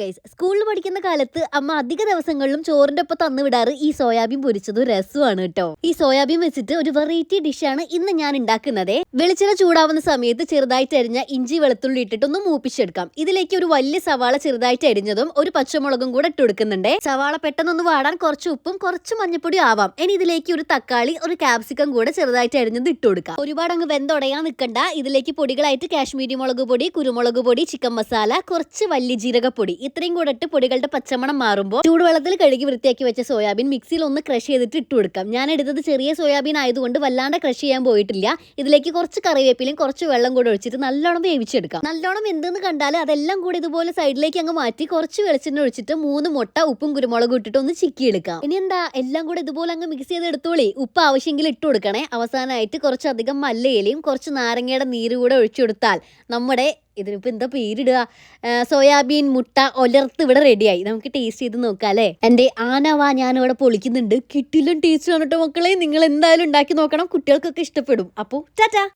Guys സ്കൂളിൽ പഠിക്കുന്ന കാലത്ത് അമ്മ അധിക ദിവസങ്ങളിലും ചോറിന്റെ ഒപ്പം തന്നു വിടാറ് ഈ സോയാബീൻ പൊരിച്ചതും രസമാണ് കേട്ടോ. ഈ സോയാബീൻ വെച്ചിട്ട് ഒരു വെറൈറ്റി ഡിഷാണ് ഇന്ന് ഞാൻ ഉണ്ടാക്കുന്നത്. വെളിച്ചെണ്ണ ചൂടാവുന്ന സമയത്ത് ചെറുതായിട്ട് അരിഞ്ഞ ഇഞ്ചി വെളുത്തുള്ളി ഇട്ടിട്ടൊന്ന് മൂപ്പിച്ചെടുക്കാം. ഇതിലേക്ക് ഒരു വലിയ സവാള ചെറുതായിട്ട് അരിഞ്ഞതും ഒരു പച്ചമുളകും കൂടെ ഇട്ട് കൊടുക്കുന്നുണ്ട്. സവാള പെട്ടെന്നൊന്ന് വാടാൻ കുറച്ച് ഉപ്പും കുറച്ച് മഞ്ഞപ്പൊടി ആവാം. ഇനി ഇതിലേക്ക് ഒരു തക്കാളി ഒരു കാപ്സിക്കം കൂടെ ചെറുതായിട്ട് അരിഞ്ഞത് ഇട്ട് കൊടുക്കാം. ഒരുപാട് അങ്ങ് വെന്തുടയാൻ നിൽക്കണ്ട. ഇതിലേക്ക് പൊടികളായിട്ട് കാശ്മീരി മുളക് പൊടി കുരുമുളക് പൊടി ചിക്കൻ മസാല കുറച്ച് വലിയ ജീരകപ്പൊടി. ഇത്രയും കൂടെ ഇട്ട് പൊടികളുടെ പച്ചമണം മാറുമ്പോൾ ചൂടുവെള്ളത്തിൽ കഴുകി വൃത്തിയാക്കി വെച്ച സോയാബീൻ മിക്സിയിൽ ഒന്ന് ക്രഷ് ചെയ്തിട്ട് ഇട്ട് കൊടുക്കാം. ഞാൻ എടുത്തത് ചെറിയ സോയാബീൻ ആയതുകൊണ്ട് വല്ലാണ്ട് ക്രഷ് ചെയ്യാൻ പോയിട്ടില്ല. ഇതിലേക്ക് കുറച്ച് കറിവേപ്പിലും കുറച്ച് വെള്ളം കൂടെ ഒഴിച്ചിട്ട് നല്ലോണം വേവിച്ചെടുക്കാം. നല്ലോണം എന്തെന്ന് കണ്ടാൽ അതെല്ലാം കൂടി ഇതുപോലെ സൈഡിലേക്ക് അങ്ങ് മാറ്റി കുറച്ച് വെളിച്ചെണ്ണ ഒഴിച്ചിട്ട് മൂന്ന് മുട്ട ഉപ്പും കുരുമുളകും ഇട്ടിട്ട് ഒന്ന് ചിക്കി എടുക്കാം ഇനി എന്താ എല്ലാം കൂടെ ഇതുപോലെ അങ്ങ് മിക്സ് ചെയ്ത് എടുത്തോളി ഉപ്പ് ആവശ്യമെങ്കിൽ ഇട്ട് കൊടുക്കണേ. അവസാനമായിട്ട് കുറച്ചധികം മല്ലയിലയും കുറച്ച് നാരങ്ങയുടെ നീര് കൂടെ ഒഴിച്ചു കൊടുത്താൽ നമ്മുടെ ഇതിനിപ്പോ എന്താ പേരിടുക? സോയാബീൻ മുട്ട ഒലർത്ത് ഇവിടെ റെഡിയായി നമുക്ക് ടേസ്റ്റ് ചെയ്ത് നോക്കാം അല്ലേ? എന്റെ ആനവ ഇവിടെ പൊളിക്കുന്നുണ്ട്. കിട്ടിലും ടേസ്റ്റ് കേട്ടോ മക്കളെ നിങ്ങൾ എന്തായാലും ഉണ്ടാക്കി നോക്കണം. കുട്ടികൾക്കൊക്കെ ഇഷ്ടപ്പെടും. അപ്പോൾ ടാറ്റാ!